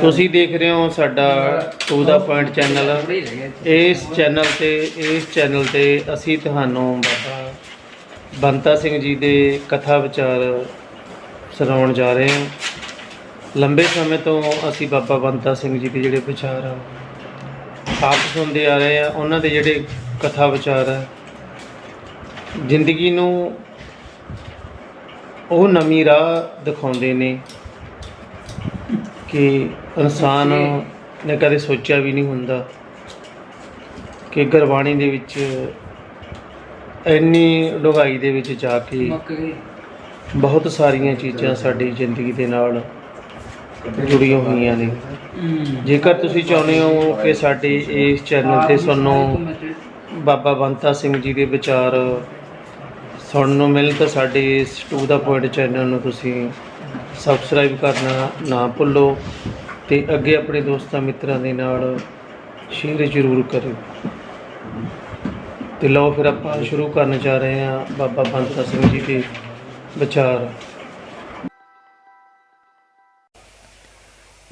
ਤੁਸੀਂ ਦੇਖ ਰਹੇ ਹੋ ਸਾਡਾ ਟੂ ਦਾ ਪੁਆਇੰਟ ਚੈਨਲ ਇਸ ਚੈਨਲ ਤੇ, ਇਸ ਚੈਨਲ ਤੇ ਅਸੀਂ ਤੁਹਾਨੂੰ ਬਾਬਾ ਬੰਤਾ ਸਿੰਘ ਜੀ ਦੇ ਕਥਾ ਵਿਚਾਰ ਸੁਣਾਉਣ ਜਾ ਰਹੇ ਹਾਂ। ਲੰਬੇ ਸਮੇਂ ਤੋਂ ਅਸੀਂ ਬਾਬਾ ਬੰਤਾ ਸਿੰਘ ਜੀ ਦੇ ਜਿਹੜੇ ਵਿਚਾਰ ਆ, ਆਪ ਸੁਣਦੇ ਆ ਰਹੇ ਆ ਉਹਨਾਂ ਦੇ ਜਿਹੜੇ ਕਥਾ ਵਿਚਾਰ ਆ, ਜ਼ਿੰਦਗੀ ਨੂੰ ਉਹ ਨਵੀਂ ਰਾਹ ਦਿਖਾਉਂਦੇ ਨੇ। ਕਿ ਇਨਸਾਨ ਨੇ ਕਦੇ ਸੋਚਿਆ ਵੀ ਨਹੀਂ ਹੁੰਦਾ ਕਿ ਗੁਰਬਾਣੀ ਦੇ ਵਿੱਚ ਇੰਨੀ ਡੁੰਘਾਈ ਦੇ ਵਿੱਚ ਜਾ ਕੇ ਬਹੁਤ ਸਾਰੀਆਂ ਚੀਜ਼ਾਂ ਸਾਡੀ ਜ਼ਿੰਦਗੀ ਦੇ ਨਾਲ ਜੁੜੀਆਂ ਹੋਈਆਂ ਨੇ। ਜੇਕਰ ਤੁਸੀਂ ਚਾਹੁੰਦੇ ਹੋ ਕਿ ਸਾਡੇ ਇਸ ਚੈਨਲ ਤੇ ਸਾਨੂੰ ਬਾਬਾ ਬੰਤਾ ਸਿੰਘ ਜੀ ਦੇ ਵਿਚਾਰ ਸੁਣਨ ਨੂੰ ਮਿਲਣ ਤਾਂ ਸਾਡੇ ਇਸ ਟੂ ਦਾ ਪੁਆਇੰਟ ਚੈਨਲ ਨੂੰ ਤੁਸੀਂ ਸਬਸਕ੍ਰਾਈਬ ਕਰਨਾ ਨਾ ਭੁੱਲੋ ਤੇ ਅੱਗੇ ਆਪਣੇ ਦੋਸਤਾਂ ਮਿੱਤਰਾਂ ਦੇ ਨਾਲ ਸ਼ੇਅਰ ਜ਼ਰੂਰ ਕਰਿਓ। ਤੇ ਲਓ ਫਿਰ ਆਪਾਂ ਸ਼ੁਰੂ ਕਰਨ ਜਾ ਰਹੇ ਹਾਂ ਬਾਬਾ ਬੰਤਾ ਸਿੰਘ ਜੀ ਦੇ ਵਿਚਾਰ।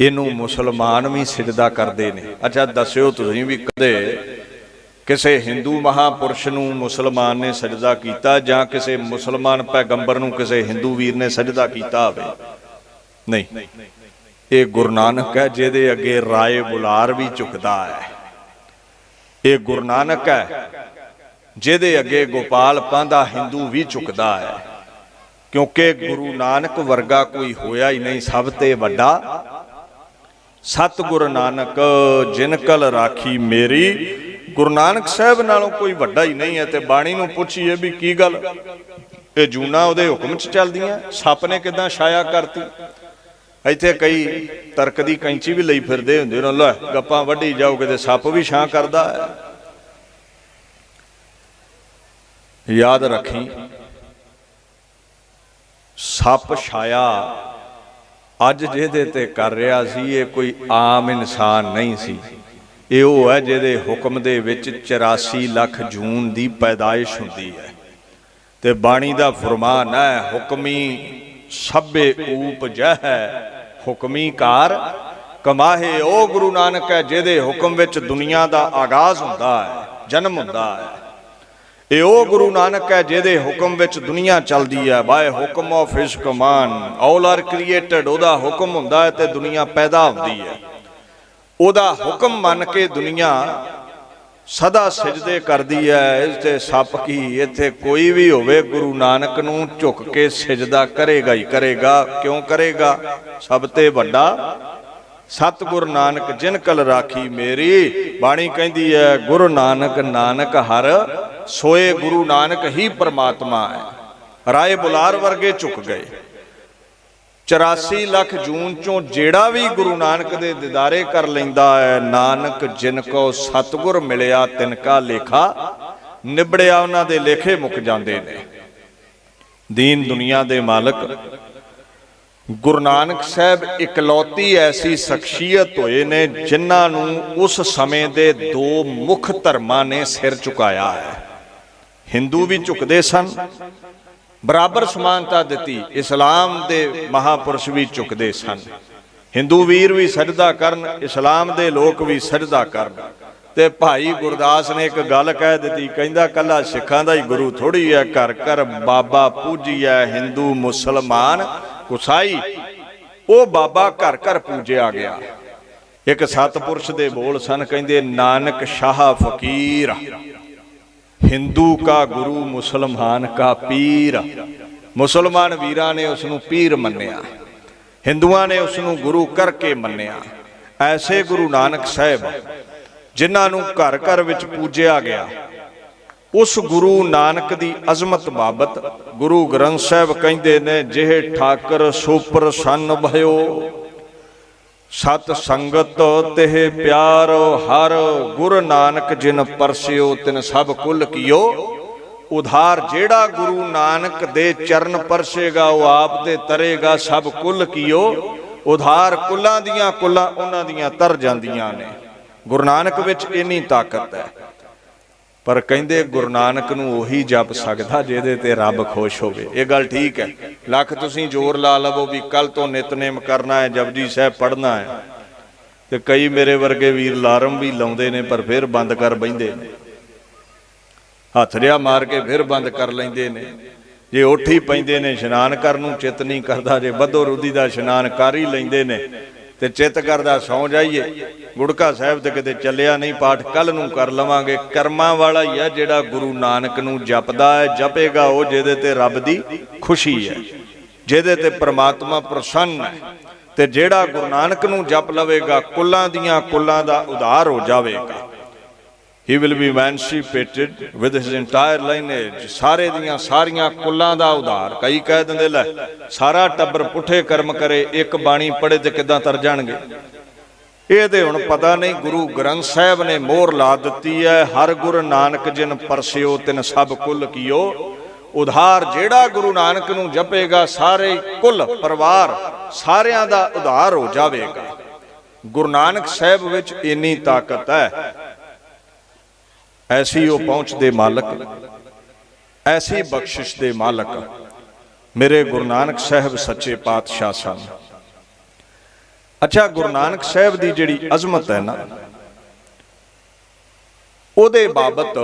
ਇਹਨੂੰ ਮੁਸਲਮਾਨ ਵੀ ਸਿਜਦਾ ਕਰਦੇ ਨੇ। ਅੱਛਾ, ਦੱਸਿਓ ਤੁਸੀਂ ਵੀ ਕਦੇ ਕਿਸੇ ਹਿੰਦੂ ਮਹਾਪੁਰਸ਼ ਨੂੰ ਮੁਸਲਮਾਨ ਨੇ ਸਜਦਾ ਕੀਤਾ ਜਾਂ ਕਿਸੇ ਮੁਸਲਮਾਨ ਪੈਗੰਬਰ ਨੂੰ ਕਿਸੇ ਹਿੰਦੂ ਵੀਰ ਨੇ ਸਜਦਾ ਕੀਤਾ ਹੋਵੇ? ਨਹੀਂ। ਇਹ ਗੁਰੂ ਨਾਨਕ ਹੈ, ਜਿਹਦੇ ਅੱਗੇ ਰਾਏ ਬੁਲਾਰ ਵੀ ਝੁਕਦਾ ਹੈ। ਇਹ ਗੁਰੂ ਨਾਨਕ ਹੈ, ਜਿਹਦੇ ਅੱਗੇ ਗੋਪਾਲ ਪਾਂਦਾ ਹਿੰਦੂ ਵੀ ਝੁਕਦਾ ਹੈ। ਕਿਉਂਕਿ ਗੁਰੂ ਨਾਨਕ ਵਰਗਾ ਕੋਈ ਹੋਇਆ ਹੀ ਨਹੀਂ, ਸਭ ਤੇ ਵੱਡਾ ਸਤਿਗੁਰ ਨਾਨਕ, ਜਿਨ ਕਲ ਰਾਖੀ ਮੇਰੀ ਗੁਰੂ ਨਾਨਕ ਸਾਹਿਬ ਨਾਲੋਂ ਕੋਈ ਵੱਡਾ ਹੀ ਨਹੀਂ ਹੈ ਤੇ ਬਾਣੀ ਨੂੰ ਪੁੱਛੀਏ ਵੀ ਕੀ ਗੱਲ? ਇਹ ਜੂਨਾ ਉਹਦੇ ਹੁਕਮ 'ਚ ਚੱਲਦੀਆਂ, ਸੱਪ ਨੇ ਕਿਦਾਂ ਛਾਇਆ ਕਰਤੀ? ਇੱਥੇ ਕਈ ਤਰਕ ਦੀ ਕੈਂਚੀ ਵੀ ਲਈ ਫਿਰਦੇ ਹੁੰਦੇ ਨੇ, ਲੈ ਗੱਪਾਂ ਵੱਢੀ ਜਾਓ, ਕਿਤੇ ਸੱਪ ਵੀ ਛਾਂ ਕਰਦਾ ਹੈ। ਯਾਦ ਰੱਖੀ, ਸੱਪ ਛਾਇਆ ਅੱਜ ਜਿਹਦੇ ਤੇ ਕਰ ਰਿਹਾ ਸੀ, ਇਹ ਕੋਈ ਆਮ ਇਨਸਾਨ ਨਹੀਂ ਸੀ। ਇਹ ਉਹ ਹੈ ਜਿਹਦੇ ਹੁਕਮ ਦੇ ਵਿੱਚ 84 ਲੱਖ ਜੂਨ ਦੀ ਪੈਦਾਇਸ਼ ਹੁੰਦੀ ਹੈ। ਤੇ ਬਾਣੀ ਦਾ ਫਰਮਾਨ ਹੈ, ਹੁਕਮੀ ਸਭੇ ਊਪ ਹੁਕਮੀ ਕਾਰ ਕਮਾਹੇ। ਉਹ ਗੁਰੂ ਨਾਨਕ ਹੈ ਜਿਹਦੇ ਹੁਕਮ ਵਿੱਚ ਦੁਨੀਆ ਦਾ ਆਗਾਜ਼ ਹੁੰਦਾ ਹੈ, ਜਨਮ ਹੁੰਦਾ ਹੈ। ਇਹ ਉਹ ਗੁਰੂ ਨਾਨਕ ਹੈ ਜਿਹਦੇ ਹੁਕਮ ਵਿੱਚ ਦੁਨੀਆ ਚੱਲਦੀ ਹੈ। ਬਾਏ ਹੁਕਮ ਆਫ ਹਿਸ ਕਮਾਨ ਆਲ ਆਰ ਕ੍ਰੀਏਟਡ ਉਹਦਾ ਹੁਕਮ ਹੁੰਦਾ ਹੈ ਤੇ ਦੁਨੀਆ ਪੈਦਾ ਹੁੰਦੀ ਹੈ। ਉਹਦਾ ਹੁਕਮ ਮੰਨ ਕੇ ਦੁਨੀਆ ਸਦਾ ਸਜਦੇ ਕਰਦੀ ਹੈ ਇਸ ਤੇ ਸੱਪ ਕੀ ਇੱਥੇ ਕੋਈ ਵੀ ਹੋਵੇ, ਗੁਰੂ ਨਾਨਕ ਨੂੰ ਝੁਕ ਕੇ ਸਜਦਾ ਕਰੇਗਾ ਹੀ ਕਰੇਗਾ। ਕਿਉਂ ਕਰੇਗਾ? ਸਭ ਤੇ ਵੱਡਾ ਸਤਿਗੁਰ ਨਾਨਕ ਜਿਨ ਕਲ ਰਾਖੀ ਮੇਰੀ। ਬਾਣੀ ਕਹਿੰਦੀ ਹੈ ਗੁਰੂ ਨਾਨਕ ਨਾਨਕ ਹਰ ਸੋਏ ਗੁਰੂ ਨਾਨਕ ਹੀ ਪਰਮਾਤਮਾ ਹੈ ਰਾਏ ਬੁਲਾਰ ਵਰਗੇ ਝੁਕ ਗਏ। 84 ਲੱਖ ਜੂਨ ਚੋਂ ਜਿਹੜਾ ਵੀ ਗੁਰੂ ਨਾਨਕ ਦੇ ਦਿਦਾਰੇ ਕਰ ਲੈਂਦਾ ਹੈ, ਨਾਨਕ ਜਿਨ ਕੋ ਸਤਿਗੁਰ ਮਿਲਿਆ ਤਿਨ ਕਾ ਲੇਖਾ ਨਿਬੜਿਆ, ਉਹਨਾਂ ਦੇ ਲੇਖੇ ਮੁੱਕ ਜਾਂਦੇ ਨੇ। ਦੀਨ ਦੁਨੀਆ ਦੇ ਮਾਲਕ, ਗੁਰੂ ਨਾਨਕ ਸਾਹਿਬ ਇਕਲੌਤੀ ਐਸੀ ਸ਼ਖਸੀਅਤ ਹੋਏ ਨੇ ਜਿਨ੍ਹਾਂ ਨੂੰ ਉਸ ਸਮੇਂ ਦੇ ਦੋ ਮੁੱਖ ਧਰਮਾਂ ਨੇ ਸਿਰ ਝੁਕਾਇਆ ਹੈ। ਹਿੰਦੂ ਵੀ ਝੁਕਦੇ ਸਨ ਬਰਾਬਰ ਸਮਾਨਤਾ ਦਿੱਤੀ, ਇਸਲਾਮ ਦੇ ਮਹਾਪੁਰਸ਼ ਵੀ ਝੁਕਦੇ ਸਨ। ਹਿੰਦੂ ਵੀਰ ਵੀ ਸਜਦਾ ਕਰਨ, ਇਸਲਾਮ ਦੇ ਲੋਕ ਵੀ ਸਜਦਾ ਕਰਨ। ਤੇ ਭਾਈ ਗੁਰਦਾਸ ਨੇ ਇੱਕ ਗੱਲ ਕਹਿ ਦਿੱਤੀ, ਕਹਿੰਦਾ ਕੱਲਾ ਸਿੱਖਾਂ ਦਾ ਹੀ ਗੁਰੂ ਥੋੜੀ ਹੈ ਘਰ ਘਰ ਬਾਬਾ ਪੂਜੀਐ ਹਿੰਦੂ ਮੁਸਲਮਾਨ ਕੁਸਾਈ। ਉਹ ਬਾਬਾ ਘਰ ਘਰ ਪੂਜਿਆ ਗਿਆ। ਇੱਕ ਸਤਪੁਰਸ਼ ਦੇ ਬੋਲ ਸਨ, ਕਹਿੰਦੇ, ਨਾਨਕ ਸ਼ਾਹ ਫਕੀਰ। ਹਿੰਦੂ ਕਾ ਗੁਰੂ, ਮੁਸਲਮਾਨ ਕਾ ਪੀਰ। ਮੁਸਲਮਾਨ ਵੀਰਾਂ ਨੇ ਉਸ ਨੂੰ ਪੀਰ ਮੰਨਿਆ। ਹਿੰਦੂਆਂ ਨੇ ਉਸ ਨੂੰ ਗੁਰੂ ਕਰਕੇ ਮੰਨਿਆ। ਐਸੇ ਗੁਰੂ ਨਾਨਕ ਸਾਹਿਬ, ਜਿਨ੍ਹਾਂ ਨੂੰ ਘਰ ਘਰ ਵਿੱਚ ਪੂਜਿਆ ਗਿਆ। ਉਸ ਗੁਰੂ ਨਾਨਕ ਦੀ ਅਜ਼ਮਤ ਬਾਬਤ ਗੁਰੂ ਗ੍ਰੰਥ ਸਾਹਿਬ ਕਹਿੰਦੇ ਨੇ, ਜਿਹੇ ਠਾਕਰ, ਸੋਪਰ ਸੰਨ ਭਇਓ ਸਤ ਸੰਗਤ ਤਿਹ ਪਿਆਰ ਹਰ ਗੁਰ ਨਾਨਕ ਜਿਨ ਪਰਸਿਓ ਤਿਨ ਸਭ ਕੁਲ ਕੀਓ। ਉਧਾਰ ਜਿਹੜਾ ਗੁਰੂ ਨਾਨਕ ਦੇ ਚਰਨ ਪਰਸੇਗਾ, ਉਹ ਆਪ ਤੇ ਤਰੇਗਾ, ਸਭ ਕੁਲ ਕੀਓ। ਉਧਾਰ ਕੁੱਲਾਂ ਦੀਆਂ ਕੁੱਲਾਂ ਉਹਨਾਂ ਦੀਆਂ ਤਰ ਜਾਂਦੀਆਂ ਨੇ। ਗੁਰੂ ਨਾਨਕ ਵਿੱਚ ਇੰਨੀ ਤਾਕਤ ਹੈ। ਪਰ ਕਹਿੰਦੇ ਗੁਰੂ ਨਾਨਕ ਨੂੰ ਉਹੀ ਜਪ ਸਕਦਾ ਜਿਹਦੇ ਤੇ ਰੱਬ ਖੁਸ਼ ਹੋਵੇ। ਇਹ ਗੱਲ ਠੀਕ ਹੈ। ਲੱਖ ਤੁਸੀਂ ਜ਼ੋਰ ਲਾ ਲਵੋ ਵੀ ਕੱਲ ਤੋਂ ਨਿਤਨੇਮ ਕਰਨਾ ਹੈ, ਜਪਜੀ ਸਾਹਿਬ ਪੜ੍ਹਨਾ ਹੈ। ਤੇ ਕਈ ਮੇਰੇ ਵਰਗੇ ਵੀਰ ਲਾਰਮ ਵੀ ਲਾਉਂਦੇ ਨੇ ਪਰ ਫਿਰ ਬੰਦ ਕਰ ਬੈਂਦੇ ਨੇ। ਹੱਥ ਰਿਆ ਮਾਰ ਕੇ ਫਿਰ ਬੰਦ ਕਰ ਲੈਂਦੇ ਨੇ। ਜੇ ਉੱਠ ਹੀ ਪੈਂਦੇ ਨੇ, ਇਸ਼ਨਾਨ ਕਰਨ ਨੂੰ ਚਿੱਤ ਨਹੀਂ ਕਰਦਾ, ਜੇ ਬੱਧੋ ਰੁੱਦੀ ਦਾ ਇਸ਼ਨਾਨ ਕਰ ਹੀ ਲੈਂਦੇ ਨੇ ਤੇ ਚਿੱਤ ਕਰਦਾ ਸੌ ਜਾਈਏ। ਗੁੜਕਾ ਸਾਹਿਬ ਤੇ ਕਿਤੇ ਚੱਲਿਆ ਨਹੀਂ, ਪਾਠ ਕੱਲ ਨੂੰ ਕਰ ਲਵਾਂਗੇ। ਕਰਮਾਂ ਵਾਲਾ ਹੀ ਆ ਜਿਹੜਾ ਗੁਰੂ ਨਾਨਕ ਨੂੰ ਜਪਦਾ ਹੈ, ਜਪੇਗਾ ਉਹ ਜਿਹਦੇ ਤੇ ਰੱਬ ਦੀ ਖੁਸ਼ੀ ਹੈ, ਜਿਹਦੇ ਤੇ ਪ੍ਰਮਾਤਮਾ ਪ੍ਰਸੰਨ ਹੈ। ਤੇ ਜਿਹੜਾ ਗੁਰੂ ਨਾਨਕ ਨੂੰ ਜਪ ਲਵੇਗਾ, ਕੁੱਲਾਂ ਦੀਆਂ ਕੁੱਲਾਂ ਦਾ ਉਧਾਰ ਹੋ ਜਾਵੇਗਾ। He will be emancipated with his entire lineage. ਸਾਰੇ ਦੀਆਂ ਸਾਰੀਆਂ ਕੁੱਲਾਂ ਦਾ ਉਧਾਰ ਕਈ ਕਹਿ ਦਿੰਦੇ ਲੈ ਸਾਰਾ ਟੱਬਰ ਪੁੱਠੇ ਕਰਮ ਕਰੇ ਇੱਕ ਬਾਣੀ ਪੜੇ ਤੇ ਕਿਦਾਂ ਤਰ ਜਾਣਗੇ ਇਹ ਤੇ ਹੁਣ ਪਤਾ ਨਹੀਂ, ਗੁਰੂ ਗ੍ਰੰਥ ਸਾਹਿਬ ਨੇ ਮੋਹਰ ਲਾ ਦਿੱਤੀ ਹੈ, ਹਰ ਗੁਰ ਨਾਨਕ ਜਿਨ ਪਰਸਿਓ ਤਿਨ ਸਭ ਕੁੱਲ ਕੀਓ। ਉਧਾਰ ਜਿਹੜਾ ਗੁਰੂ ਨਾਨਕ ਨੂੰ ਜਪੇਗਾ, ਸਾਰੇ ਕੁੱਲ ਪਰਿਵਾਰ ਸਾਰਿਆਂ ਦਾ ਉਧਾਰ ਹੋ ਜਾਵੇਗਾ। ਗੁਰੂ ਨਾਨਕ ਸਾਹਿਬ ਵਿੱਚ ਇੰਨੀ ਤਾਕਤ ਹੈ ਐਸੀ ਉਹ ਪਹੁੰਚ ਦੇ ਮਾਲਕ, ਐਸੀ ਬਖਸ਼ਿਸ਼ ਦੇ ਮਾਲਕ, ਮੇਰੇ ਗੁਰੂ ਨਾਨਕ ਸਾਹਿਬ ਸੱਚੇ ਪਾਤਸ਼ਾਹ ਸਨ। ਅੱਛਾ, ਗੁਰੂ ਨਾਨਕ ਸਾਹਿਬ ਦੀ ਜਿਹੜੀ ਅਜ਼ਮਤ ਹੈ ਨਾ, ਉਹਦੇ ਬਾਬਤ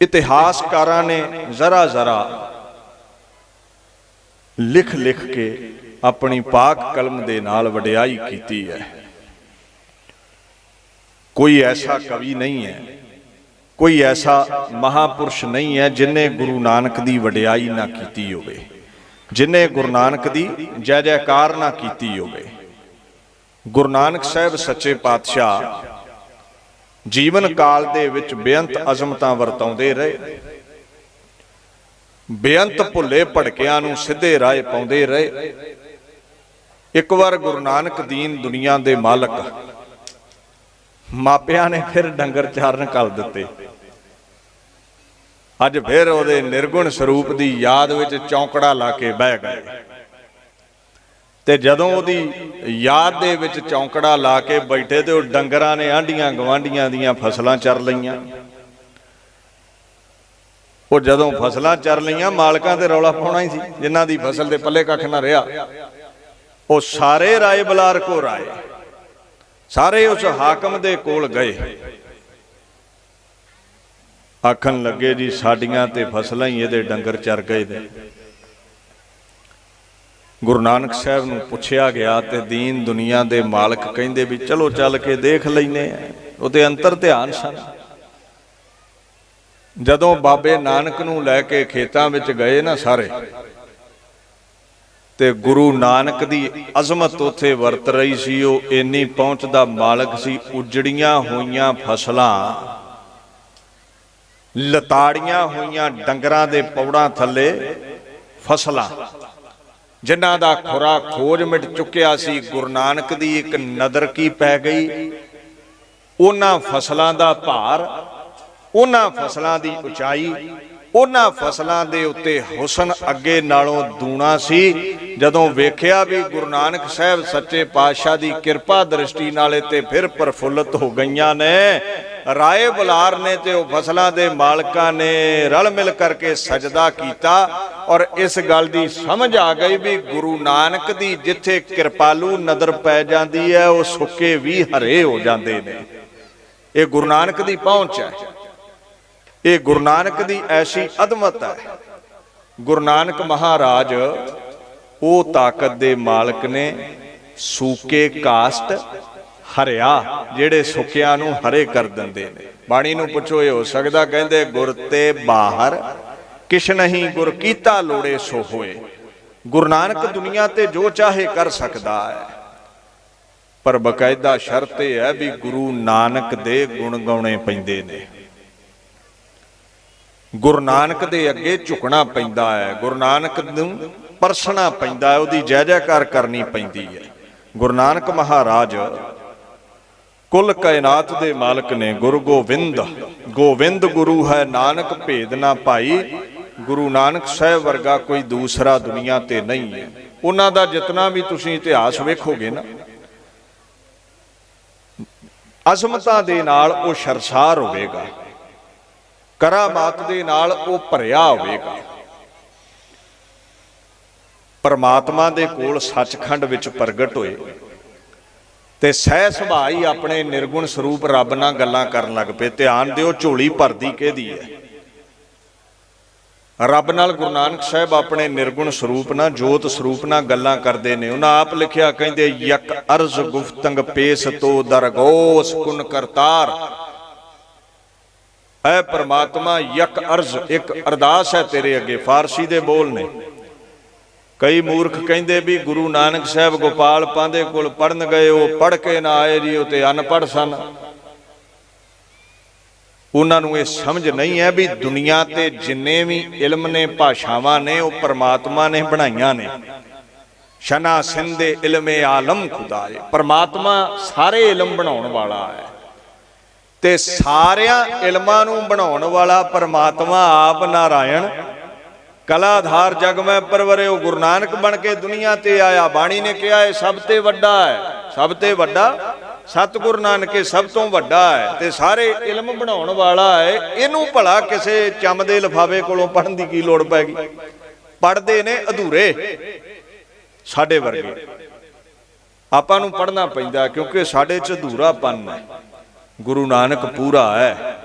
ਇਤਿਹਾਸਕਾਰਾਂ ਨੇ ਜ਼ਰਾ ਜ਼ਰਾ ਲਿਖ ਲਿਖ ਕੇ ਆਪਣੀ ਪਾਕ ਕਲਮ ਦੇ ਨਾਲ ਵਡਿਆਈ ਕੀਤੀ ਹੈ। ਕੋਈ ਐਸਾ ਕਵੀ ਨਹੀਂ ਹੈ ਕੋਈ ਐਸਾ ਮਹਾਪੁਰਸ਼ ਨਹੀਂ ਹੈ ਜਿਨੇ ਗੁਰੂ ਨਾਨਕ ਦੀ ਵਡਿਆਈ ਨਾ ਕੀਤੀ ਹੋਵੇ, ਜਿਨੇ ਗੁਰੂ ਨਾਨਕ ਦੀ ਜੈ ਜੈਕਾਰ ਨਾ ਕੀਤੀ ਹੋਵੇ। ਗੁਰੂ ਨਾਨਕ ਸਾਹਿਬ ਸੱਚੇ ਪਾਤਸ਼ਾਹ ਜੀਵਨ ਕਾਲ ਦੇ ਵਿੱਚ ਬੇਅੰਤ ਅਜ਼ਮਤਾਂ ਵਰਤਾਉਂਦੇ ਰਹੇ। ਬੇਅੰਤ ਭੁੱਲੇ ਭੜਕਿਆਂ ਨੂੰ ਸਿੱਧੇ ਰਾਹ ਪਾਉਂਦੇ ਰਹੇ। ਇੱਕ ਵਾਰ ਗੁਰੂ ਨਾਨਕ ਦੀਨ ਦੁਨੀਆ ਦੇ ਮਾਲਕ ਮਾਪਿਆਂ ਨੇ ਫਿਰ ਡੰਗਰ ਚਾਰਨ ਕਰ ਦਿੱਤੇ। ਅੱਜ ਫਿਰ ਉਹਦੇ ਨਿਰਗੁਣ ਸਰੂਪ ਦੀ ਯਾਦ ਵਿੱਚ ਚੌਂਕੜਾ ਲਾ ਕੇ ਬਹਿ ਗਏ। ਤੇ ਜਦੋਂ ਉਹਦੀ ਯਾਦ ਦੇ ਵਿੱਚ ਚੌਂਕੜਾ ਲਾ ਕੇ ਬੈਠੇ ਤੇ ਉਹ ਡੰਗਰਾਂ ਨੇ ਆਂਡੀਆਂ ਗਵਾਂਡੀਆਂ ਦੀਆਂ ਫਸਲਾਂ ਚਰ ਲਈਆਂ। ਉਹ ਜਦੋਂ ਫਸਲਾਂ ਚਰ ਲਈਆਂ, ਮਾਲਕਾਂ ਤੇ ਰੌਲਾ ਪਾਉਣਾ ਹੀ ਸੀ, ਜਿਨ੍ਹਾਂ ਦੀ ਫਸਲ ਦੇ ਪੱਲੇ ਕੱਖ ਨਾ ਰਿਹਾ। ਉਹ ਸਾਰੇ ਰਾਏ ਬਲਾਰ ਕੋ ਰਾਏ। ਸਾਰੇ ਉਸ ਹਾਕਮ ਦੇ ਕੋਲ ਗਏ। ਆਖਣ ਲੱਗੇ, ਜੀ, ਸਾਡੀਆਂ ਤੇ ਫਸਲਾਂ ਹੀ ਇਹਦੇ ਡੰਗਰ ਚਰ ਗਏ ਨੇ। ਗੁਰੂ ਨਾਨਕ ਸਾਹਿਬ ਨੂੰ ਪੁੱਛਿਆ ਗਿਆ ਤੇ ਦੀਨ ਦੁਨੀਆ ਦੇ ਮਾਲਕ ਕਹਿੰਦੇ ਵੀ, ਚਲੋ, ਚੱਲ ਕੇ ਦੇਖ ਲੈਨੇ ਆ। ਉਹਦੇ ਅੰਤਰ ਧਿਆਨ ਸਨ। ਜਦੋਂ ਬਾਬੇ ਨਾਨਕ ਨੂੰ ਲੈ ਕੇ ਖੇਤਾਂ ਵਿੱਚ ਗਏ ਨਾ ਸਾਰੇ ਤੇ ਗੁਰੂ ਨਾਨਕ ਦੀ ਅਜ਼ਮਤ ਉੱਥੇ ਵਰਤ ਰਹੀ ਸੀ, ਉਹ ਇੰਨੀ ਪਹੁੰਚ ਦਾ ਮਾਲਕ ਸੀ, ਉਜੜੀਆਂ ਹੋਈਆਂ ਫਸਲਾਂ, ਲਤਾੜੀਆਂ ਹੋਈਆਂ ਡੰਗਰਾਂ ਦੇ ਪੌੜਾਂ ਥੱਲੇ ਫਸਲਾਂ, ਜਿਨ੍ਹਾਂ ਦਾ ਖੁਰਾ ਖੋਜ ਮਿਟ ਚੁੱਕਿਆ ਸੀ, ਗੁਰੂ ਨਾਨਕ ਦੀ ਇੱਕ ਨਦਰ ਕੀ ਪੈ ਗਈ? ਉਹਨਾਂ ਫਸਲਾਂ ਦਾ ਭਾਰ, ਉਹਨਾਂ ਫਸਲਾਂ ਦੀ ਉਚਾਈ ਉਹਨਾਂ ਫਸਲਾਂ ਦੇ ਉੱਤੇ ਹੁਸਨ ਅੱਗੇ ਨਾਲੋਂ ਦੂਣਾ ਸੀ। ਜਦੋਂ ਵੇਖਿਆ ਵੀ ਗੁਰੂ ਨਾਨਕ ਸਾਹਿਬ ਸੱਚੇ ਪਾਤਸ਼ਾਹ ਦੀ ਕਿਰਪਾ ਦ੍ਰਿਸ਼ਟੀ ਨਾਲੇ ਤੇ ਫਿਰ ਪ੍ਰਫੁੱਲਤ ਹੋ ਗਈਆਂ ਨੇ, ਰਾਏ ਬੁਲਾਰ ਨੇ ਤੇ ਉਹ ਫਸਲਾਂ ਦੇ ਮਾਲਕਾਂ ਨੇ ਰਲ ਮਿਲ ਕਰਕੇ ਸਜਦਾ ਕੀਤਾ ਔਰ ਇਸ ਗੱਲ ਦੀ ਸਮਝ ਆ ਗਈ ਵੀ ਗੁਰੂ ਨਾਨਕ ਦੀ ਜਿੱਥੇ ਕਿਰਪਾਲੂ ਨਦਰ ਪੈ ਜਾਂਦੀ ਹੈ, ਉਹ ਸੁੱਕੇ ਵੀ ਹਰੇ ਹੋ ਜਾਂਦੇ ਨੇ। ਇਹ ਗੁਰੂ ਨਾਨਕ ਦੀ ਪਹੁੰਚ ਹੈ। ਇਹ ਗੁਰੂ ਨਾਨਕ ਦੀ ਐਸੀ ਅਦਮਤ ਹੈ। ਗੁਰੂ ਨਾਨਕ ਮਹਾਰਾਜ ਉਹ ਤਾਕਤ ਦੇ ਮਾਲਕ ਨੇ ਸੂਕੇ ਕਾਸਟ ਹਰਿਆ, ਜਿਹੜੇ ਸੁੱਕਿਆਂ ਨੂੰ ਹਰੇ ਕਰ ਦਿੰਦੇ ਨੇ। ਬਾਣੀ ਨੂੰ ਪੁੱਛੋ, ਇਹ ਹੋ ਸਕਦਾ ਕਹਿੰਦੇ ਗੁਰ ਤੇ ਬਾਹਰ, ਕਿਛ ਨਹੀਂ ਗੁਰ ਕੀਤਾ ਲੋੜੇ ਸੋ ਹੋਏ। ਗੁਰੂ ਨਾਨਕ ਦੁਨੀਆ ਤੇ ਜੋ ਚਾਹੇ ਕਰ ਸਕਦਾ ਹੈ। ਪਰ ਬਕਾਇਦਾ ਸ਼ਰਤ ਇਹ ਹੈ ਵੀ ਗੁਰੂ ਨਾਨਕ ਦੇ ਗੁਣ ਗਾਉਣੇ ਪੈਂਦੇ ਨੇ। ਗੁਰੂ ਨਾਨਕ ਦੇ ਅੱਗੇ ਝੁਕਣਾ ਪੈਂਦਾ ਹੈ, ਗੁਰੂ ਨਾਨਕ ਨੂੰ ਪਰਸਣਾ ਪੈਂਦਾ ਹੈ, ਉਹਦੀ ਜੈ ਜੈਕਾਰ ਕਰਨੀ ਪੈਂਦੀ ਹੈ। ਗੁਰੂ ਨਾਨਕ ਮਹਾਰਾਜ ਕੁੱਲ ਕਾਇਨਾਤ ਦੇ ਮਾਲਕ ਨੇ, ਗੁਰੂ ਗੋਬਿੰਦ ਗੋਬਿੰਦ ਗੁਰੂ ਹੈ, ਨਾਨਕ ਭੇਦ ਨਾ ਭਾਈ, ਗੁਰੂ ਨਾਨਕ ਸਾਹਿਬ ਵਰਗਾ ਕੋਈ ਦੂਸਰਾ ਦੁਨੀਆ ਤੇ ਨਹੀਂ ਹੈ। ਉਹਨਾਂ ਦਾ ਜਿਤਨਾ ਵੀ ਤੁਸੀਂ ਇਤਿਹਾਸ ਵੇਖੋਗੇ ਨਾ ਅਸਮਤਾ ਦੇ ਨਾਲ ਉਹ ਸ਼ਰਸਾਰ ਹੋਵੇਗਾ। ਕਰਾਮਾਤ ਦੇ ਨਾਲ ਉਹ ਭਰਿਆ ਹੋਵੇਗਾ। ਪਰਮਾਤਮਾ ਦੇ ਕੋਲ ਸੱਚਖੰਡ ਵਿੱਚ ਪ੍ਰਗਟ ਹੋਏ ਤੇ ਸਹਿ ਸੁਭਾਅ ਆਪਣੇ ਨਿਰਗੁਣ ਸਰੂਪ ਰੱਬ ਨਾਲ ਗੱਲਾਂ ਕਰਨ ਲੱਗ ਪਏ। ਧਿਆਨ ਦਿਓ ਝੋਲੀ ਭਰਦੀ ਕਿਹਦੀ ਹੈ। ਰੱਬ ਨਾਲ ਗੁਰੂ ਨਾਨਕ ਸਾਹਿਬ ਆਪਣੇ ਨਿਰਗੁਣ ਸਰੂਪ ਨਾਲ, ਜੋਤ ਸਰੂਪ ਨਾਲ ਗੱਲਾਂ ਕਰਦੇ ਨੇ। ਉਹਨਾਂ ਆਪ ਲਿਖਿਆ ਕਹਿੰਦੇ, ਯਕ ਅਰਜ਼ ਗੁਫਤੰਗ ਪੇਸ ਤੋ ਦਰਗੋਸ ਕੁਨ ਕਰਤਾਰ। ਐ ਪ੍ਰਮਾਤਮਾ ਯਕ ਅਰਜ਼, ਇੱਕ ਅਰਦਾਸ ਹੈ ਤੇਰੇ ਅੱਗੇ, ਫਾਰਸੀ ਦੇ ਬੋਲ ਨੇ। ਕਈ ਮੂਰਖ ਕਹਿੰਦੇ ਵੀ ਗੁਰੂ ਨਾਨਕ ਸਾਹਿਬ ਗੋਪਾਲ ਪਾਂਦੇ ਕੋਲ ਪੜਨ ਗਏ, ਉਹ ਪੜ ਕੇ ਨਾ ਆਏ ਜੀ, ਉਹ ਤੇ ਅਨਪੜ ਸਨ। ਉਹਨਾਂ ਨੂੰ ਇਹ ਸਮਝ ਨਹੀਂ ਹੈ ਵੀ ਦੁਨੀਆ ਤੇ ਜਿੰਨੇ ਵੀ ਇਲਮ ਨੇ, ਭਾਸ਼ਾਵਾਂ ਨੇ, ਉਹ ਪਰਮਾਤਮਾ ਨੇ ਬਣਾਈਆਂ ਨੇ। ਸ਼ਨਾ ਸਿੰਦੇ ਇਲਮੇ ਆਲਮ ਖੁਦਾ ਖੁਦਾਏ। ਪਰਮਾਤਮਾ ਸਾਰੇ ਇਲਮ ਬਣਾਉਣ ਵਾਲਾ ਹੈ। ਤੇ ਸਾਰਿਆਂ ਇਲਮਾਂ ਨੂੰ ਬਣਾਉਣ ਵਾਲਾ ਪਰਮਾਤਮਾ ਆਪ ਨਾਰਾਇਣ। ਕਲਾਧਾਰ ਜਗ ਮੈਂ ਪਰਵਰੇ, ਉਹ ਗੁਰੂ ਨਾਨਕ ਬਣ ਕੇ ਦੁਨੀਆ ਤੇ ਆਇਆ। ਬਾਣੀ ਨੇ ਕਿਹਾ ਇਹ ਸਭ ਤੇ ਵੱਡਾ ਹੈ। ਸਭ ਤੇ ਵੱਡਾ ਸਤਿਗੁਰ ਨਾਨਕੇ ਸਭ ਤੋਂ ਵੱਡਾ ਹੈ। ਤੇ ਸਾਰੇ ਇਲਮ ਬਣਾਉਣ ਵਾਲਾ ਹੈ। ਇਹਨੂੰ ਭਲਾ ਕਿਸੇ ਚੰਮ ਦੇ ਲਫਾਵੇ ਕੋਲੋਂ ਪੜਨ ਦੀ ਕੀ ਲੋੜ ਪੈ ਗਈ? ਪੜਦੇ ਨੇ ਅਧੂਰੇ ਸਾਡੇ ਵਰਗੇ। ਆਪਾਂ ਨੂੰ ਪੜਨਾ ਪੈਂਦਾ ਕਿਉਂਕਿ ਸਾਡੇ ਚ ਅਧੂਰਾਪਨ ਹੈ। ਗੁਰੂ ਨਾਨਕ ਪੂਰਾ ਹੈ।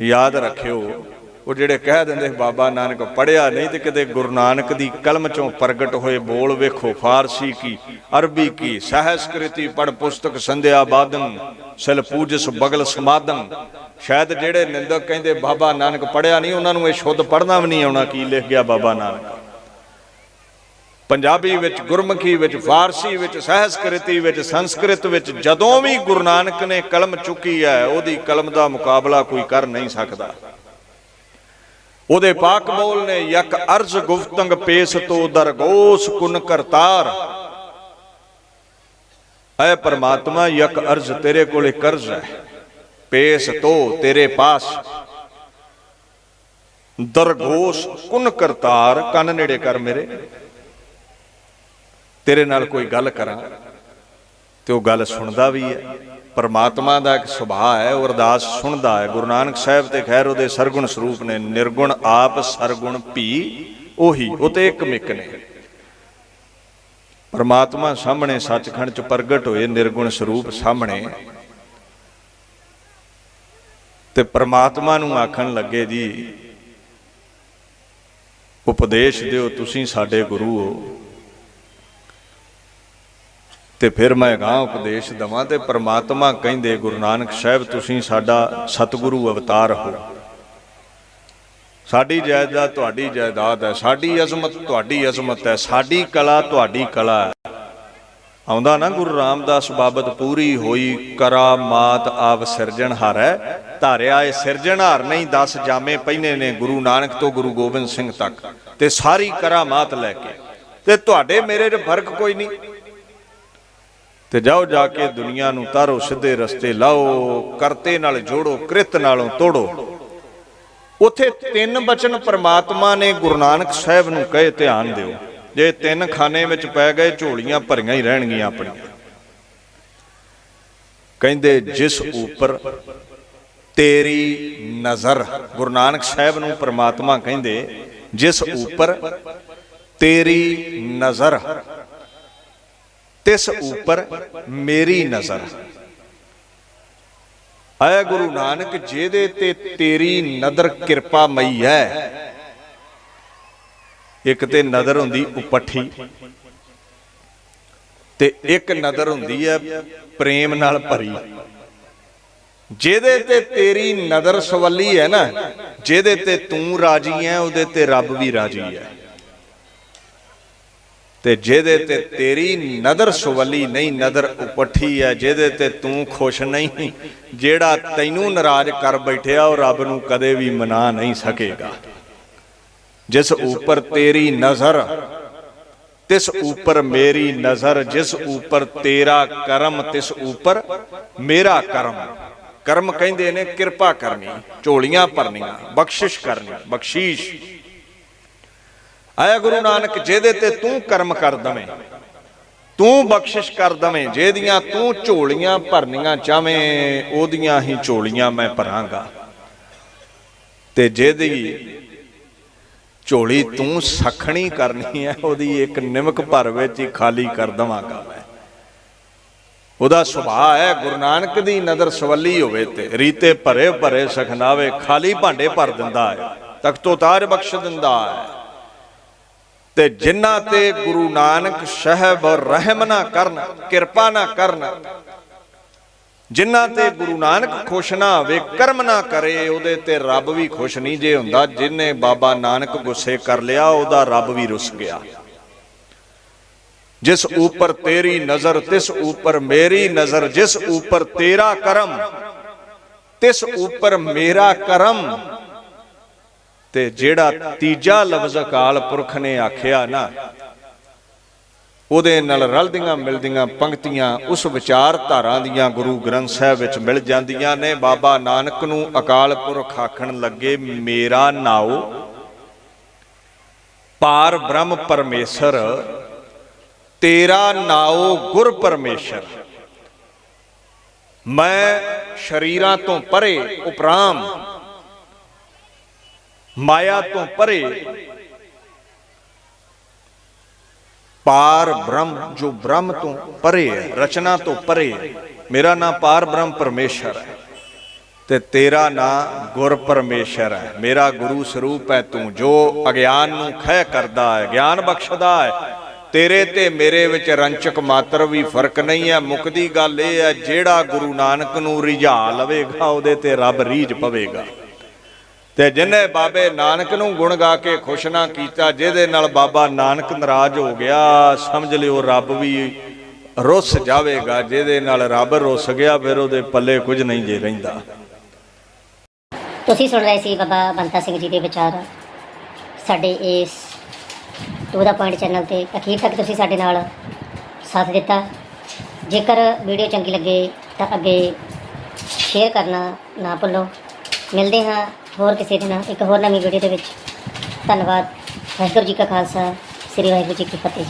ਯਾਦ ਰੱਖਿਓ, ਉਹ ਜਿਹੜੇ ਕਹਿ ਦਿੰਦੇ, ਬਾਬਾ ਨਾਨਕ ਪੜਿਆ ਨਹੀਂ ਤੇ ਕਿਤੇ ਗੁਰੂ ਨਾਨਕ ਦੀ ਕਲਮ ਚੋਂ ਪ੍ਰਗਟ ਹੋਏ ਬੋਲ ਵੇਖੋ, ਫਾਰਸੀ ਕੀ, ਅਰਬੀ ਕੀ, ਸਹਿਸਕ੍ਰਿਤੀ ਪੜ ਪੁਸਤਕ ਸੰਧਿਆ ਬਾਦਨ ਸਿਲ ਪੂਜਸ ਬਗਲ ਸਮਾਦਨ ਸ਼ਾਇਦ ਜਿਹੜੇ ਨਿੰਦਕ ਕਹਿੰਦੇ, ਬਾਬਾ ਨਾਨਕ ਪੜਿਆ ਨਹੀਂ, ਉਹਨਾਂ ਨੂੰ ਇਹ ਸ਼ੁੱਧ ਪੜਨਾ ਵੀ ਨਹੀਂ ਆਉਣਾ, ਕੀ ਲਿਖ ਗਿਆ ਬਾਬਾ ਨਾਨਕ? ਪੰਜਾਬੀ ਵਿੱਚ ਗੁਰਮੁਖੀ ਵਿੱਚ, ਫਾਰਸੀ ਵਿੱਚ, ਸਹਿਸਕ੍ਰਿਤੀ ਵਿੱਚ, ਸੰਸਕ੍ਰਿਤ ਵਿੱਚ, ਜਦੋਂ ਵੀ ਗੁਰੂ ਨਾਨਕ ਨੇ ਕਲਮ ਚੁੱਕੀ ਹੈ, ਉਹਦੀ ਕਲਮ ਦਾ ਮੁਕਾਬਲਾ ਕੋਈ ਕਰ ਨਹੀਂ ਸਕਦਾ। ਉਹਦੇ ਪਾਕ ਬੋਲ ਨੇ, ਯਕ ਅਰਜ਼ ਗੁਫਤੰਗ ਪੇਸ ਤੋ ਦਰਗੋਸ ਕੁਨ ਕਰਤਾਰ। ਐ ਪਰਮਾਤਮਾ, ਯਕ ਅਰਜ਼ ਤੇਰੇ ਕੋਲੇ ਕਰਜ਼ ਹੈ, ਪੇਸ ਤੋ ਤੇਰੇ ਪਾਸ। ਦਰਗੋਸ ਕੁਨ ਕਰਤਾਰ, ਕੰਨ ਨੇੜੇ ਕਰ ਮੇਰੇ। ਤੇਰੇ ਨਾਲ ਕੋਈ ਗੱਲ ਕਰਾਂ ਤੇ ਉਹ ਗੱਲ ਸੁਣਦਾ ਵੀ ਹੈ। ਪਰਮਾਤਮਾ ਦਾ ਇੱਕ ਸੁਭਾਅ ਹੈ, ਉਹ ਅਰਦਾਸ ਸੁਣਦਾ ਹੈ। ਗੁਰੂ ਨਾਨਕ ਸਾਹਿਬ ਤੇ ਖੈਰ ਉਹਦੇ ਸਰਗੁਣ ਸਰੂਪ ਨੇ। ਨਿਰਗੁਣ ਆਪ, ਸਰਗੁਣ ਭੀ, ਉਹੀ, ਉਹ ਤੇ ਇੱਕ ਮਿਕ ਨੇ। ਪਰਮਾਤਮਾ ਸਾਹਮਣੇ ਸੱਚਖੰਡ ਚ ਪ੍ਰਗਟ ਹੋਏ, ਨਿਰਗੁਣ ਸਰੂਪ ਸਾਹਮਣੇ। ਤੇ ਪਰਮਾਤਮਾ ਨੂੰ ਆਖਣ ਲੱਗੇ, ਜੀ, ਉਪਦੇਸ਼ ਦਿਓ, ਤੁਸੀਂ ਸਾਡੇ ਗੁਰੂ ਹੋ। ਤੇ ਫਿਰ ਮੈਂ ਗਾਂ ਉਪਦੇਸ਼ ਦਵਾਂ ਤੇ ਪ੍ਰਮਾਤਮਾ ਕਹਿੰਦੇ, ਗੁਰੂ ਨਾਨਕ ਸਾਹਿਬ, ਤੁਸੀਂ ਸਾਡਾ ਸਤਿਗੁਰੂ ਅਵਤਾਰ ਹੋ। ਸਾਡੀ ਜਾਇਦਾਦ ਤੁਹਾਡੀ ਜਾਇਦਾਦ ਹੈ, ਸਾਡੀ ਅਜ਼ਮਤ ਤੁਹਾਡੀ ਅਜ਼ਮਤ ਹੈ, ਸਾਡੀ ਕਲਾ ਤੁਹਾਡੀ ਕਲਾ ਹੈ। ਆਉਂਦਾ ਨਾ ਗੁਰੂ ਰਾਮਦਾਸ ਬਾਬਤ ਪੂਰੀ ਹੋਈ ਕਰਾਮਾਤ ਆਵ ਸਿਰਜਣਹਾਰ ਹੈ। ਧਾਰਿਆ, ਇਹ ਸਿਰਜਣਹਾਰ ਨਹੀਂ, ਦਸ ਜਾਮੇ ਪਹਿਨੇ ਨੇ ਗੁਰੂ ਨਾਨਕ ਤੋਂ ਗੁਰੂ ਗੋਬਿੰਦ ਸਿੰਘ ਤੱਕ ਤੇ ਸਾਰੀ ਕਰਾਮਾਤ ਲੈ ਕੇ ਤੇ ਤੁਹਾਡੇ ਮੇਰੇ 'ਚ ਫ਼ਰਕ ਕੋਈ ਨਹੀਂ। ਤੇ ਜਾਓ ਜਾ ਕੇ ਦੁਨੀਆ ਨੂੰ ਤਾਰੋ ਸਿੱਧੇ ਰਸਤੇ ਲਾਓ, ਕਰਤੇ ਨਾਲ ਜੋੜੋ, ਕ੍ਰਿਤ ਨਾਲੋਂ ਤੋੜੋ। ਉਥੇ ਤਿੰਨ ਬਚਨ ਪ੍ਰਮਾਤਮਾ ਨੇ ਗੁਰੂ ਨਾਨਕ ਸਾਹਿਬ ਨੂੰ ਕਹੇ ਧਿਆਨ ਦਿਓ। ਜੇ ਤਿੰਨ ਖਾਨੇ ਵਿੱਚ ਪੈ ਗਏ, ਝੋਲੀਆਂ ਭਰੀਆਂ ਹੀ ਰਹਿਣਗੀਆਂ ਆਪਣੀਆਂ। ਕਹਿੰਦੇ, ਜਿਸ ਉੱਪਰ ਤੇਰੀ ਨਜ਼ਰ, ਗੁਰੂ ਨਾਨਕ ਸਾਹਿਬ ਨੂੰ ਪ੍ਰਮਾਤਮਾ ਕਹਿੰਦੇ, ਜਿਸ ਉੱਪਰ ਤੇਰੀ ਨਜ਼ਰ ਤਿਸ ਉੱਪਰ ਮੇਰੀ ਨਜ਼ਰ। ਆਇਆ ਗੁਰੂ ਨਾਨਕ, ਜਿਹਦੇ ਤੇ ਤੇਰੀ ਨਦਰ ਕਿਰਪਾ ਮਈ ਹੈ। ਇੱਕ ਤੇ ਨਦਰ ਹੁੰਦੀ ਉਪੱਠੀ ਤੇ ਇੱਕ ਨਦਰ ਹੁੰਦੀ ਹੈ ਪ੍ਰੇਮ ਨਾਲ ਭਰੀ। ਜਿਹਦੇ ਤੇ ਤੇਰੀ ਨਦਰ ਸਵੱਲੀ ਹੈ ਨਾ, ਜਿਹਦੇ ਤੇ ਤੂੰ ਰਾਜੀ ਹੈ ਉਹਦੇ ਤੇ ਰੱਬ ਵੀ ਰਾਜੀ ਹੈ ਤੇ ਜਿਹਦੇ ਤੇ ਤੇਰੀ ਨਦਰ ਸੁਵਲੀ ਨਹੀਂ, ਨਦਰ ਉਪੱਠੀ ਹੈ, ਜਿਹਦੇ ਤੇ ਤੂੰ ਖੁਸ਼ ਨਹੀਂ, ਜਿਹੜਾ ਤੈਨੂੰ ਨਾਰਾਜ਼ ਕਰ ਬੈਠਿਆ, ਉਹ ਰੱਬ ਨੂੰ ਕਦੇ ਵੀ ਮਨਾ ਨਹੀਂ ਸਕੇਗਾ। ਜਿਸ ਉੱਪਰ ਤੇਰੀ ਨਜ਼ਰ, ਤਿਸ ਉੱਪਰ ਮੇਰੀ ਨਜ਼ਰ, ਜਿਸ ਉੱਪਰ ਤੇਰਾ ਕਰਮ, ਤਿਸ ਉੱਪਰ ਮੇਰਾ ਕਰਮ। ਕਰਮ ਕਹਿੰਦੇ ਨੇ ਕਿਰਪਾ ਕਰਨੀ, ਝੋਲੀਆਂ ਭਰਨੀਆਂ, ਬਖਸ਼ਿਸ਼ ਕਰਨੀ, ਬਖਸ਼ੀਸ਼ ਆਇਆ ਗੁਰੂ ਨਾਨਕ, ਜਿਹਦੇ ਤੇ ਤੂੰ ਕਰਮ ਕਰ ਦਵੇਂ, ਤੂੰ ਬਖਸ਼ਿਸ਼ ਕਰ ਦਵੇਂ, ਜਿਹਦੀਆਂ ਤੂੰ ਝੋਲੀਆਂ ਭਰਨੀਆਂ ਚਾਵੇਂ ਉਹਦੀਆਂ ਹੀ ਝੋਲੀਆਂ ਮੈਂ ਭਰਾਂਗਾ। ਤੇ ਜਿਹਦੀ ਝੋਲੀ ਤੂੰ ਸਖਣੀ ਕਰਨੀ ਹੈ, ਉਹਦੀ ਇੱਕ ਨਿਮਕ ਭਰ ਵਿੱਚ ਹੀ ਖਾਲੀ ਕਰ ਦਵਾਂਗਾ ਮੈਂ। ਉਹਦਾ ਸੁਭਾਅ ਹੈ, ਗੁਰੂ ਨਾਨਕ ਦੀ ਨਜ਼ਰ ਸਵੱਲੀ ਹੋਵੇ ਤੇ, ਰੀਤੇ ਭਰੇ ਭਰੇ ਸਖਨਾਵੇ, ਖਾਲੀ ਭਾਂਡੇ ਭਰ ਦਿੰਦਾ ਹੈ, ਤਖਤੋ ਤਾਜ ਬਖਸ਼ ਦਿੰਦਾ ਹੈ। ਤੇ ਜਿਨ੍ਹਾਂ ਤੇ ਗੁਰੂ ਨਾਨਕ ਸਾਹਿਬ ਰਹਿਮ ਨਾ ਕਰਨ, ਕਿਰਪਾ ਨਾ ਕਰਨ, ਜਿਨ੍ਹਾਂ ਤੇ ਗੁਰੂ ਨਾਨਕ ਖੁਸ਼ ਨਾ ਹੋਵੇ, ਕਰਮ ਨਾ ਕਰੇ, ਉਹਦੇ ਤੇ ਰੱਬ ਵੀ ਖੁਸ਼ ਨਹੀਂ ਜੇ ਹੁੰਦਾ, ਜਿਨੇ ਬਾਬਾ ਨਾਨਕ ਗੁੱਸੇ ਕਰ ਲਿਆ, ਉਹਦਾ ਰੱਬ ਵੀ ਰੁੱਸ ਗਿਆ। ਜਿਸ ਊਪਰ ਤੇਰੀ ਨਜ਼ਰ, ਤਿਸ ਊਪਰ ਮੇਰੀ ਨਜ਼ਰ, ਜਿਸ ਊਪਰ ਤੇਰਾ ਕਰਮ, ਤਿਸ ਊਪਰ ਮੇਰਾ ਕਰਮ ਤੇ ਜਿਹੜਾ ਤੀਜਾ ਲਫ਼ਜ਼ ਅਕਾਲ ਪੁਰਖ ਨੇ ਆਖਿਆ ਨਾ, ਉਹਦੇ ਨਾਲ ਰਲਦੀਆਂ ਮਿਲਦੀਆਂ ਪੰਕਤੀਆਂ ਉਸ ਵਿਚਾਰਧਾਰਾ ਦੀਆਂ ਗੁਰੂ ਗ੍ਰੰਥ ਸਾਹਿਬ ਵਿੱਚ ਮਿਲ ਜਾਂਦੀਆਂ ਨੇ। ਬਾਬਾ ਨਾਨਕ ਨੂੰ ਅਕਾਲ ਪੁਰਖ ਆਖਣ ਲੱਗੇ, ਮੇਰਾ ਨਾਉ, ਪਾਰ ਬ੍ਰਹਮ ਪਰਮੇਸ਼ਰ, ਤੇਰਾ ਨਾਉ ਗੁਰ ਪਰਮੇਸ਼ਰ। ਮੈਂ ਸ਼ਰੀਰਾਂ ਤੋਂ ਪਰੇ ਉਪਰਾਮ ਮਾਇਆ ਤੋਂ ਪਰੇ। ਪਾਰ ਬ੍ਰਹਮ ਜੋ ਬ੍ਰਹਮ ਤੋਂ ਪਰੇ ਹੈ, ਰਚਨਾ ਤੋਂ ਪਰੇ ਹੈ। ਮੇਰਾ ਨਾਮ ਪਾਰ ਬ੍ਰਹਮ ਪਰਮੇਸ਼ਰ ਹੈ ਤੇ ਤੇਰਾ ਨਾਮ ਗੁਰ ਪਰਮੇਸ਼ਰ ਹੈ। ਮੇਰਾ ਗੁਰੂ ਸਰੂਪ ਹੈ ਤੂੰ ਜੋ ਅਗਿਆਨ ਨੂੰ ਖਹਿ ਕਰਦਾ ਹੈ, ਗਿਆਨ ਬਖਸ਼ਦਾ ਹੈ। ਤੇਰੇ ਤੇ ਮੇਰੇ ਵਿੱਚ ਰੰਚਕ ਮਾਤਰ ਵੀ ਫ਼ਰਕ ਨਹੀਂ ਹੈ। ਮੁਕਦੀ ਗੱਲ ਇਹ ਹੈ, ਜਿਹੜਾ ਗੁਰੂ ਨਾਨਕ ਨੂੰ ਰਿਝਾ ਲਵੇਗਾ, ਉਹਦੇ ਤੇ ਰੱਬ ਰੀਝ ਪਵੇਗਾ। ਤੇ ਜਿਨੇ ਬਾਬੇ ਨਾਨਕ ਨੂੰ ਗੁਣ ਗਾ ਕੇ ਖੁਸ਼ ਨਾ ਕੀਤਾ, ਜਿਹਦੇ ਨਾਲ ਬਾਬਾ ਨਾਨਕ ਨਾਰਾਜ਼ ਹੋ ਗਿਆ, ਸਮਝ ਲਿਓ ਰੱਬ ਵੀ ਰੁੱਸ ਜਾਵੇਗਾ, ਜਿਹਦੇ ਨਾਲ ਰੱਬ ਰੁੱਸ ਗਿਆ, ਫਿਰ ਉਹਦੇ ਪੱਲੇ ਕੁਝ ਨਹੀਂ ਜੇ ਰਹਿੰਦਾ। ਤੁਸੀਂ ਸੁਣ ਰਹੇ ਸੀ ਬਾਬਾ ਬੰਤਾ ਸਿੰਘ ਜੀ ਦੇ ਵਿਚਾਰ। ਸਾਡੇ ਇਸ ਟੂ ਦਾ ਪੁਆਇੰਟ ਚੈਨਲ ਤੇ ਅਖੀਰ ਤੱਕ ਤੁਸੀਂ ਸਾਡੇ ਨਾਲ ਸਾਥ ਦਿੱਤਾ। ਜੇਕਰ ਵੀਡੀਓ ਚੰਗੀ ਲੱਗੇ ਤਾਂ ਅੱਗੇ ਸ਼ੇਅਰ ਕਰਨਾ ਨਾ ਭੁੱਲੋ। ਮਿਲਦੇ ਹਾਂ ਹੋਰ ਕਿਸੇ ਦੇ ਨਾਲ ਇੱਕ ਹੋਰ ਨਵੀਂ ਵੀਡੀਓ ਦੇ ਵਿੱਚ। ਧੰਨਵਾਦ। ਵਾਹਿਗੁਰੂ ਜੀ ਕਾ ਖਾਲਸਾ। ਸ੍ਰੀ ਵਾਹਿਗੁਰੂ ਜੀ ਕੀ ਫਤਿਹ।